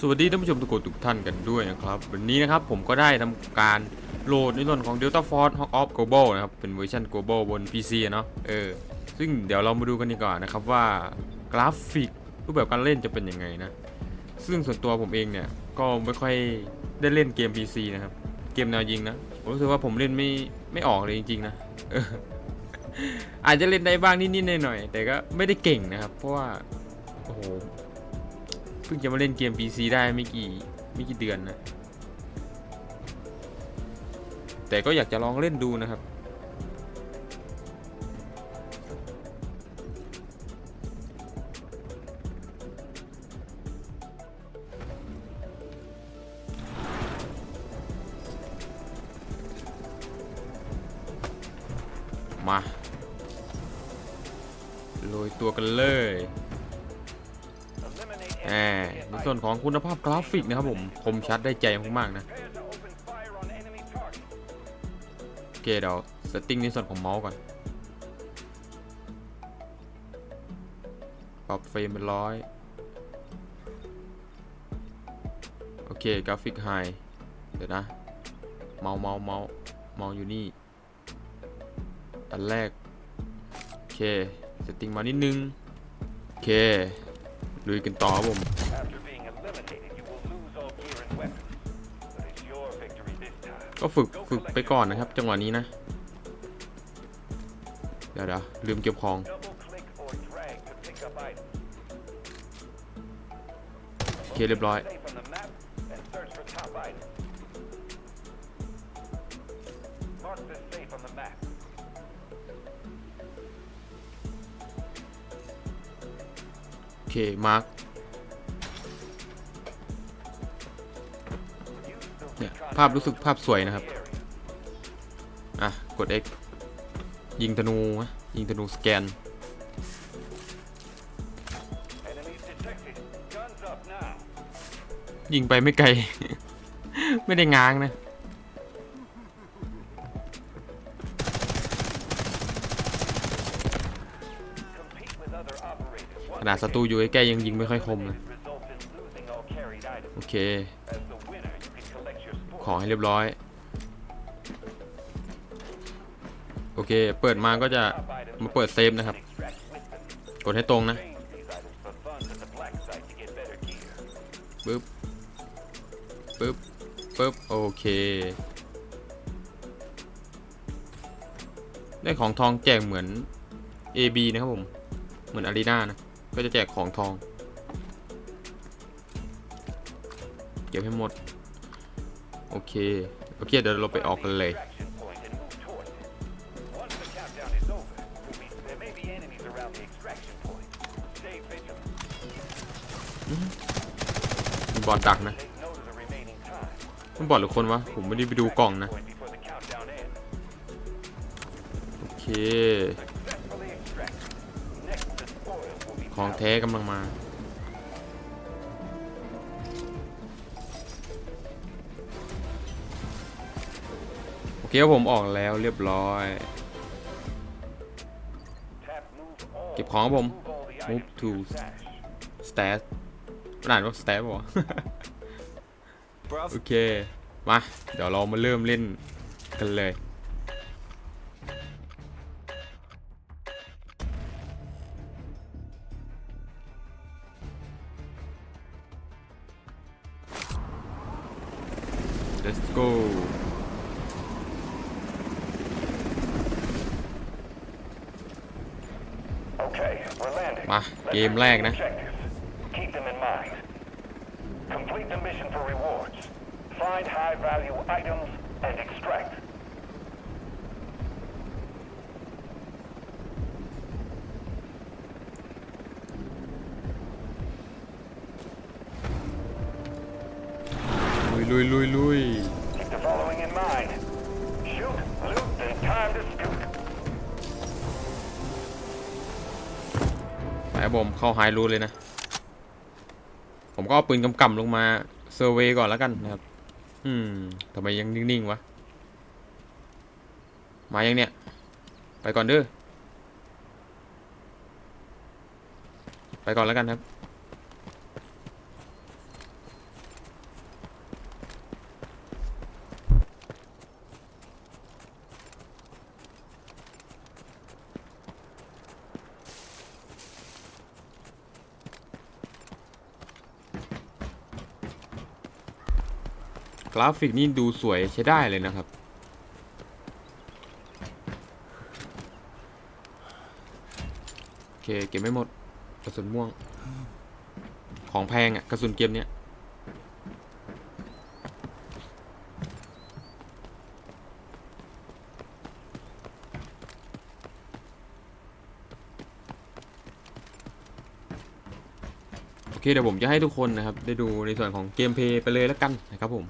สวัสดีท่านผู้ชมทุกคนทุกท่านกันด้วยนะครับ วันนี้นะครับผมก็ได้ทำการโหลดในส่วนของ Delta Force Hawk of Global นะครับ เป็นเวอร์ชัน Global บน PC เนาะเออซึ่งเดี๋ยวเรามาดูกันดีกว่านะครับว่ากราฟิกรูปแบบการเล่นจะเป็นยังไงนะ ซึ่งส่วนตัวผมเองเนี่ยก็ไม่ค่อยได้เล่นเกม PC นะครับ เกมแนวยิงนะผมรู้สึกว่าผมเล่นไม่ไม่ออกเลยจริงๆนะอออาจจะเล่นได้บ้างนิดๆหน่อยๆแต่ก็ไม่ได้เก่งนะครับ เพราะว่าโอ้โห เพิ่งจะมาเล่นเกม PC ได้ไม่กี่ไม่กี่เดือนนะ แต่ก็อยากจะลองเล่นดูนะครับ มา โรยตัวกันเลย ในส่วนของคุณภาพกราฟิกนะครับผมคมชัดได้ใจมากๆนะโอเคเดี๋ยวเซตติ้งในส่วนของเมาส์ก่อนปรับเฟรมเป็นร้อยโอเคกราฟิกไฮเดี๋ยวนะ เมาส์เมาส์เมาส์เมาส์อยู่นี่อันแรก โอเคเซตติ้งมานิดนึง โอเค ลุยกันต่อครับผม After being eliminated, you will lose all gear and weapons. But it's your victory this time. ก็ฝึกฝึกไปก่อนนะครับ จังหวะนี้นะ เดี๋ยวเดี๋ยวลืมเก็บของ Double click or drag to pick up items. โอเคเรียบร้อย Safe เคมาร์ค Use the เนี่ยภาพรู้สึกภาพสวยนะครับ อะ กด X ยิงธนูนะยิงธนูสแกน ยิงไปไม่ไกล ไม่ได้ง้างนะ นาดศัตรูอยู่ใกล้ๆยังยิงไม่ค่อยคมเลยโอเค ของให้เรียบร้อย โอเค เปิดมาก็จะมาเปิดเซฟนะครับ กดให้ตรงนะปึ๊บปึ๊บปึ๊บ โอเค ได้ของทองแจกเหมือน AB นะครับผม เหมือนอารีนานะ ก็จะแจกของทอง เก็บให้หมด โอเค โอเค เดี๋ยวเราไปออกกันเลย Extraction point and move toward it. Once the countdown is over, there may- there may be enemies around the extraction point. Stay vigilant. มีบอดดักนะ Take note of the remaining time. มันบอดหรือคนวะ ผมไม่ได้ไปดูกล่องนะ Point before the countdown ends. โอเค ของแท้กำลังมา โอเคผมออกแล้วเรียบร้อย เก็บของผม Move all the Move items to your stash. stat อ่านว่า stat ป่ะโอเค มา เดี๋ยวเรามาเริ่มเล่นกันเลย มา Let's เกมแรกนะ objectives. Keep them in mind. Complete the mission for rewards. Find high value items and extract. ลุยลุยลุยลุย ไปครับผมเข้าไฮรูทเลยนะ ผมก็เอาปืนกำกำลงมาเซอร์เวย์ก่อนแล้วกันนะครับ อืมทำไมยังนิ่งๆวะ มายังเนี่ย ไปก่อนเด้อ ไปก่อนแล้วกันครับ กราฟิกนี่ดูสวยใช้ได้เลยนะครับ โอเค เก็บไม่หมด กระสุนม่วง ของแพงอะ่ะ กระสุนเกมเนี้ยโอเคเดี๋ยวผมจะให้ทุกคนนะครับ ได้ดูในส่วนของเกมเพย์ไปเลยแล้วกันนะครับผม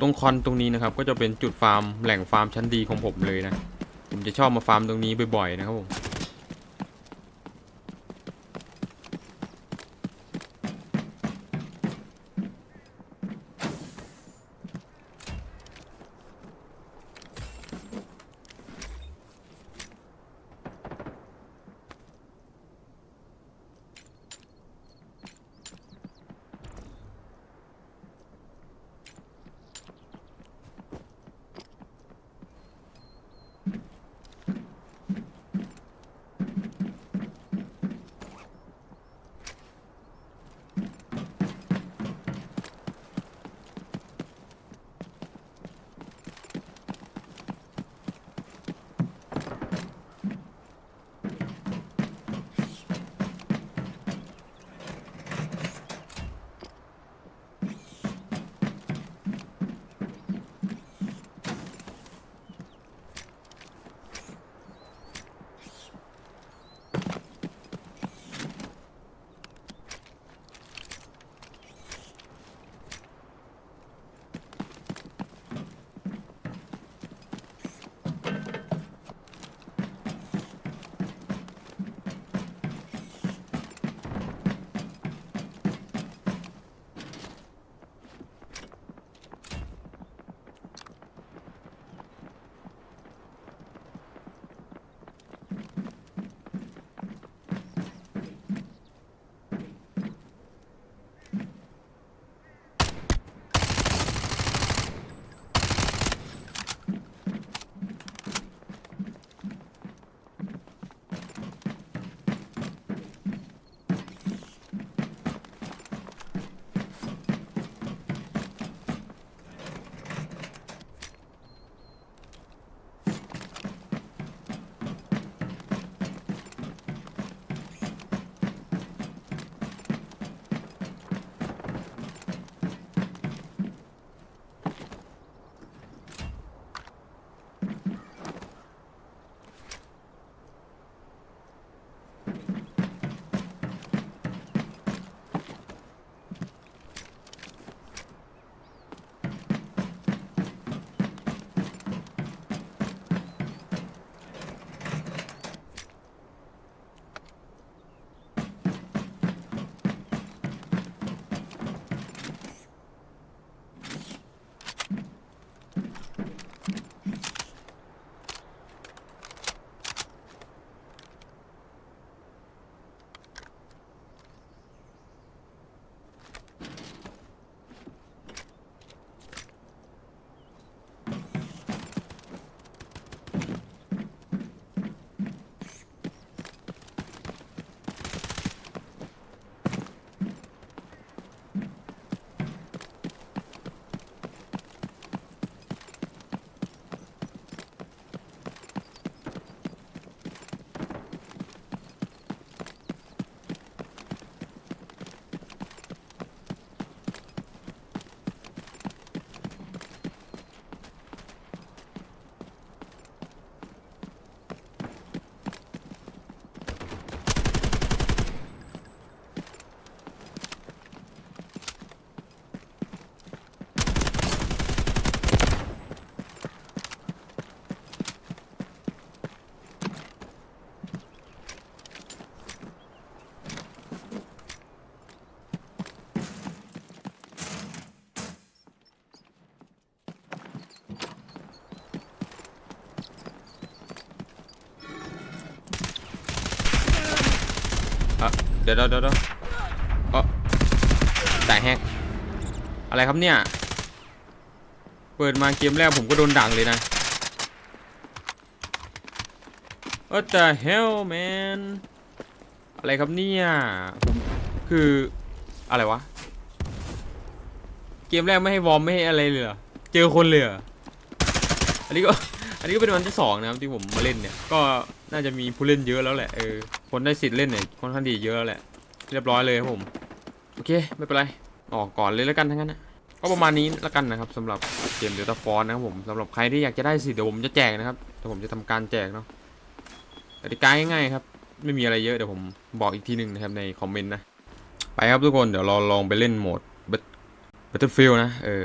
ตรงคอนตรงนี้นะครับก็จะเป็นจุดฟาร์มแหล่งฟาร์มชั้นดีของผมเลยนะ ผมจะชอบมาฟาร์มตรงนี้บ่อยๆนะครับผม ดี๋ยวเดี๋ยวเดี๋ยวเดี๋ยวเอแต่แฮกอะไรครับเนี่ย เปิดมาเกมแรกผมก็โดนดังเลยนะ What the hell man อะไรครับเนี่ยผมคืออะไรวะ เกมแรกไม่ให้วอร์มไม่ให้อะไรเลยเหรอ เจอคนเลยเหรอ อันนี้ก็ อันนี้ก็เป็นวันที่สองนะครับที่ผมมาเล่นเนี่ย ก็น่าจะมีผู้เล่นเยอะแล้วแหละเออคนได้สิทธิ์เล่นเนี่ยค่อนข้างดีเยอะแล้วแหละ เรียบร้อยเลยครับผมโอเคไม่เป็นไรออกก่อนเลยแล้วกันทั้งนั้นนะก็ประมาณนี้แล้วกันนะครับสำหรับเกมเดลต้าฟอนนะครับผมสำหรับใครที่อยากจะได้สิทธิ์เดี๋ยวผมจะแจกนะครับเดี๋ยวผมจะทำการแจกเนาะกติกาง่ายๆครับไม่มีอะไรเยอะเดี๋ยวผมบอกอีกทีหนึ่งนะครับในคอมเมนต์นะไปครับทุกคนเดี๋ยวเราลองไปเล่นโหมด Bet- Battlefield นะเออ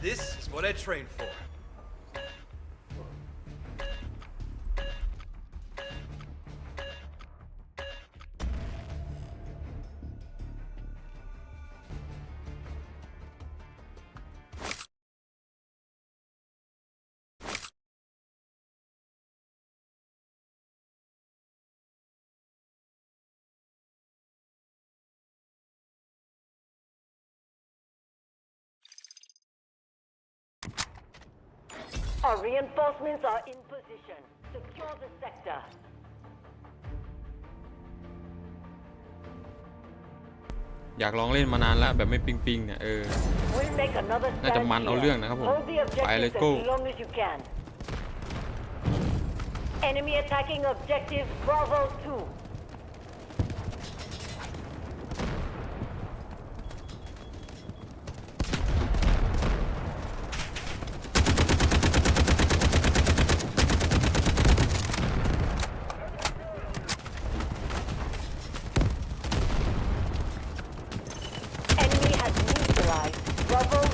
This is what I trained for. Our reinforcements are in position. Secure the sector. อยากลองเล่นมานานแล้วแบบไม่ปิงปิงๆเนี่ยเออ We'll make another น่าจะ stand มันเอา here. เรื่องนะครับผม Hold the ไป objectives let's go as long as you can. Enemy attacking objective Bravo 2. 'Enemy has neutralized Bravo 2.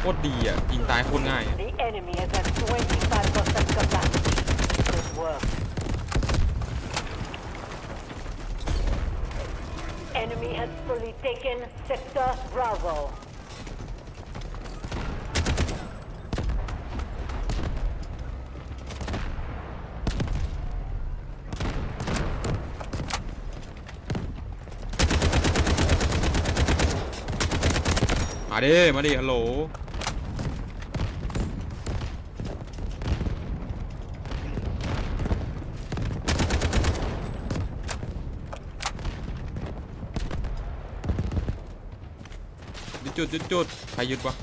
โคตรดีอะยิงตายโคตรง่ายอะ The enemy has had 25% capacity. Good work. Enemy has fully taken Sector bro. มาดิมาดิฮัลโหล หยุดจุดหยุดจุดใครหยุดวะ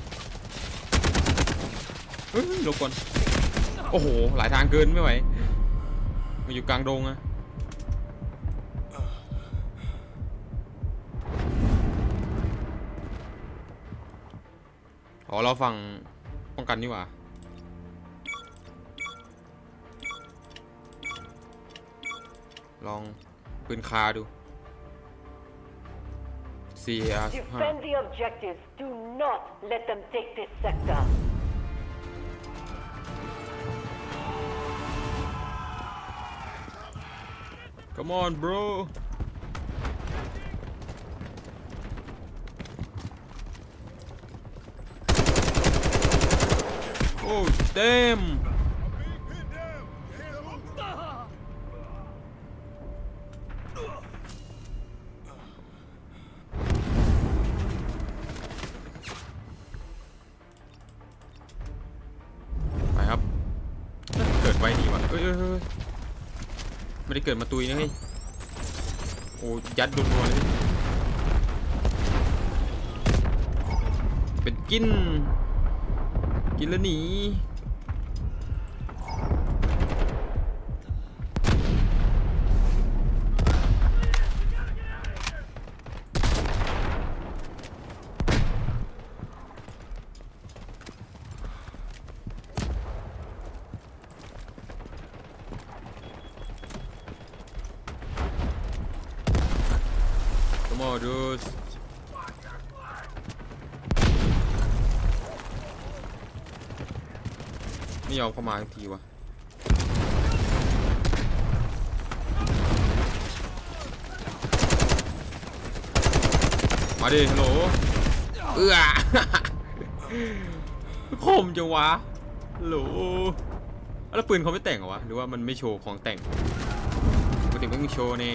เฮ้ยหลบก่อนโอ้โห หลายทางเกินไม่ไหวมาอยู่กลางดงอะอ๋อเราฝั่งป้องกันนี่หว่าลองปืนคาดู CR uh, Defend the objectives. Do not let them take this sector. Come on, bro. Oh, damn. ดไว้ดีว่ะเอ้ยเอ้ยเอ้ยไม่ได้เกิดมาตุยนะเฮ้ยโอ้ยัดโดนๆเลยเป็นกิน กินแล้วหนี ไม่ยอมเข้ามาทักทีวะมาดิฮัลโหลเอื้อคมจังวะโหลแล้วปืนเขาไม่แต่งเหรอวะ หรือว่ามันไม่โชว์ของแต่งปกติมันต้องโชว์แนี่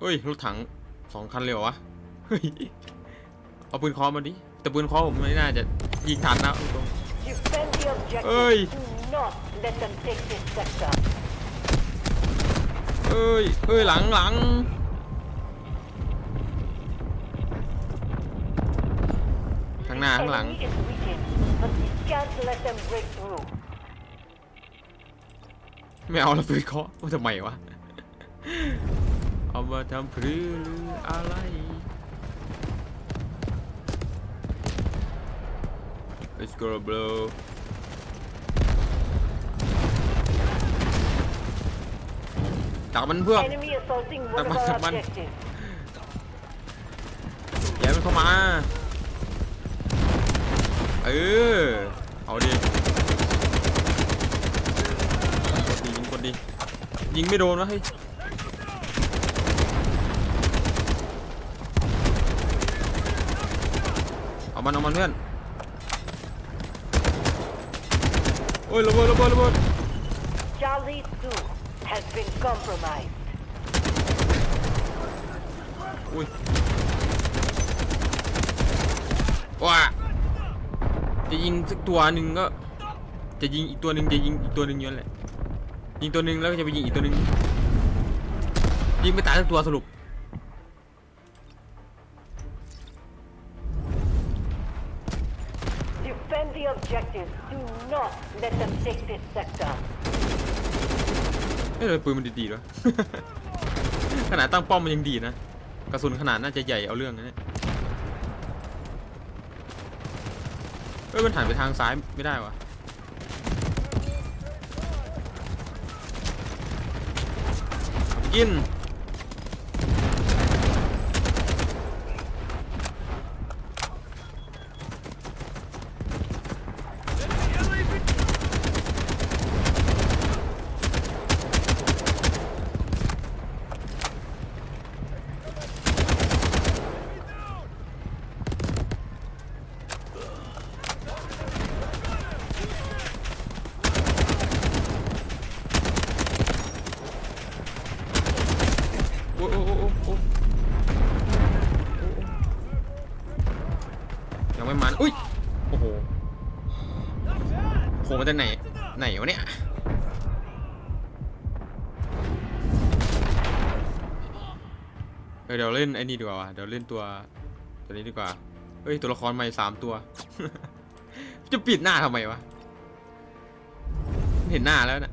เฮ้ยรถถังสองคันเลยเหรอวะเฮ้ยเอาปืนเคอมาดิ แต่ปืนเคอผมไม่น่าจะ ยิงทันนะเอาตรง Defend the objective. Oi. Do not let them take this sector. เอ้ยเอ้ยหลังหลังข้างหน้าข้างหลัง Enemy is weakened, but we can't let them break through. ไม่เอาละปืนเคาะว่าทำไมวะ เอามาทำพรือหรืออะไร Let's go bro จับมันเพื่อน Enemy assaulting one of Come on, our come on. objectives. อย่าให้มันเข้ามา เออ เอาดิกดดียิงกดดี ยิงไม่โดนวะเฮ้ย เอามันเอามันเพื่อน โอ้ยระเบิดระเบิดระเบิด Charlie 2 has been compromised. อุ้ยว้าจะยิงสักตัวหนึ่งก็ จะยิงอีกตัวหนึ่งจะยิงอีกตัวหนึ่งอย้อนแหละยิงตัวหนึ่งแล้วก็จะไปยิงอีกตัวหนึ่งยิงไม่ตายสักตัวสรุป ทำไมปืนมันดีๆด้วยขนาดตั้งป้อมมันยังดีนะ กระสุนขนาดน่าจะใหญ่เอาเรื่องนะเนี่ยเอ้ยมันหันไปทางซ้ายไม่ได้วะกิน โอ้โอ้โอ้โอ้โอ้ยังไม่มัน อุ้ย โอ้โหโผล่มาจากไหน ไหนวะเนี่ยเออเดี๋ยวเล่นไอ้นี่ดีกว่าวะเดี๋ยวเล่นตัว ตัวนี้ดีกว่า เฮ้ย ตัวละครใหม่สามตัว จะปิดหน้าทำไมวะ เห็นหน้าแล้วนะ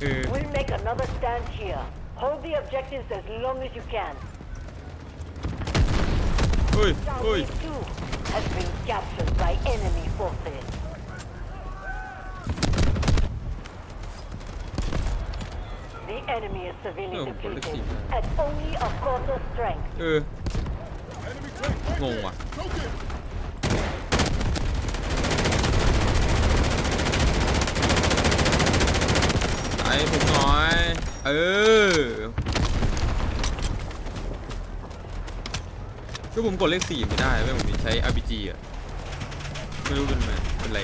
เออ We'll make another stand here. Hold the objectives as long as you can. เฮ้ยเฮ้ย Charlie 2 has been captured by enemy forces. The enemy is severely Oh, depleted let's see. at only a quarter strength. เออ งงว่ะ ไอ้ผมหน่อย เออ อ ก็ผมกดเลขสี่ไม่ได้ไม่ผมใช้ RPG อะ ไม่รู้เป็นไงเป็นไร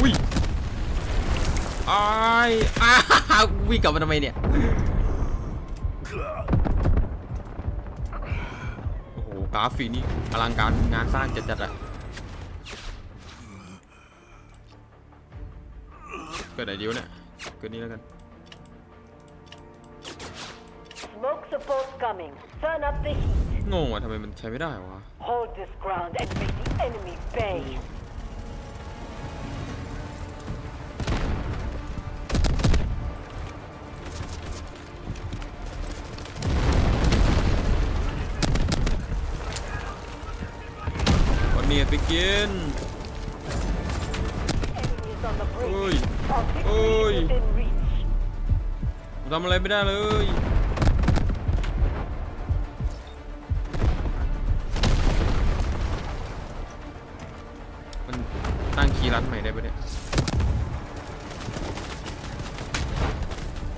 อุ้ยอ้ายอ้าววิ่งกลับมาทำไมเนี่ย โอ้โห กราฟิกนี่อลังการงานสร้างจัดๆอะเกิดไหนเดียวเนี่ย เกิดนี้แล้วกัน coming. Turn up the heat. งงว่ะทำไมมันใช้ไม่ได้วะ Hold this ground and make the enemy pay. วันนี้ไปกิน Enemy is on the brink. Oi. Our victory Oi. is within reach. ผมทำอะไรไม่ได้เลย ปะเนี่ย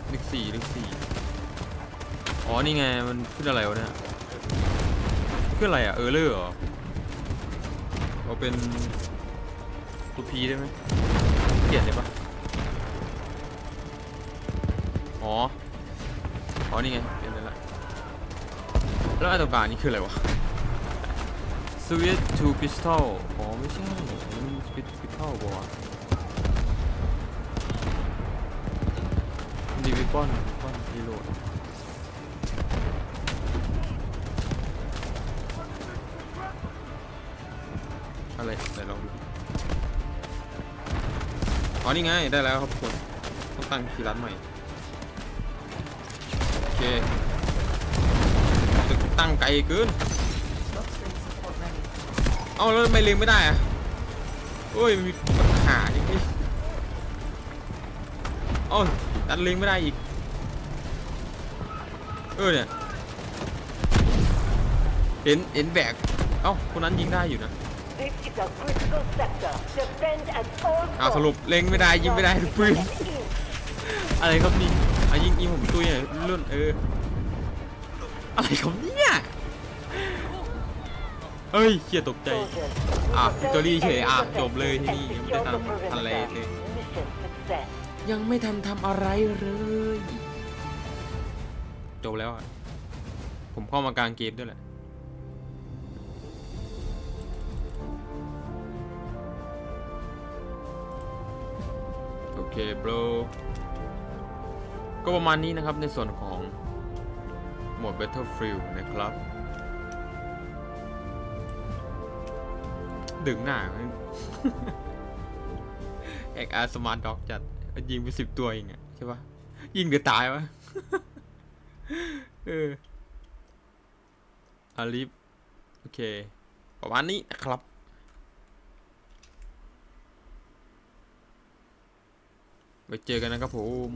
เลขสี่เลขสี่อ๋อ นี่ไง มันขึ้นอะไรวะเนี่ย ขึ้นอะไรอะ เออเลอร์เหรอเอาเป็นตัวพีได้ไหมเขียนได้ปะอ๋อ อ๋อ นี่ไง เปลี่ยนเลยละแล้วไอ้ตรงกลางนี่คืออะไรวะ Switch to pistol อ๋อไม่ใช่มัน switch to pistol ปะวะดีวิปอนวิปอนรีโหลดอะไรไหนลองดูอ๋อนี่ไง ได้แล้วครับทุกคนต้องตั้งคีย์ลัดใหม่ โอเคตั้งไกลเกิน เอาแล้วทำไม่เล็งไม่ได้อะโอ้ยมันมีปัญหาอย่างนี้เอ้าตัดเล็งไม่ได้อีก เออเนี่ย เห็นเห็นแบก เอ้าคนนั้นยิงได้อยู่นะ This is a critical sector. Defend at all อ้าวสรุปเล็งไม่ได้ยิงไม่ได้ทุกปืน อะไรครับนี่อะยิงยิงผมตุยหน่อยรุ่นเออ อะไรครับนี่ เอ้ยเขียตกใจ Soldiers, อะ protect วิกตอรี่เฉย every อะ possession จบเลยที่นี่ and ยังไม่ได้ secure the ทำทันอะไร perimeter. เลย Mission success. ยังไม่ทันทำอะไรเลย จบแล้วอะ ผมเข้ามากลางเกมด้วยแหละ โอเคบรก็ประมาณนี้นะครับในส่วนของโหมด Battlefield นะครับ ดึงหน้าแอกอาร์สมาร์ทด็อกจัด ยิงไปสิบตัวเองอะใช่ปะยิงเดือดตายวะเอออาลิฟโอเค ประมาณนี้นะครับไว้เจอกันนะครับผม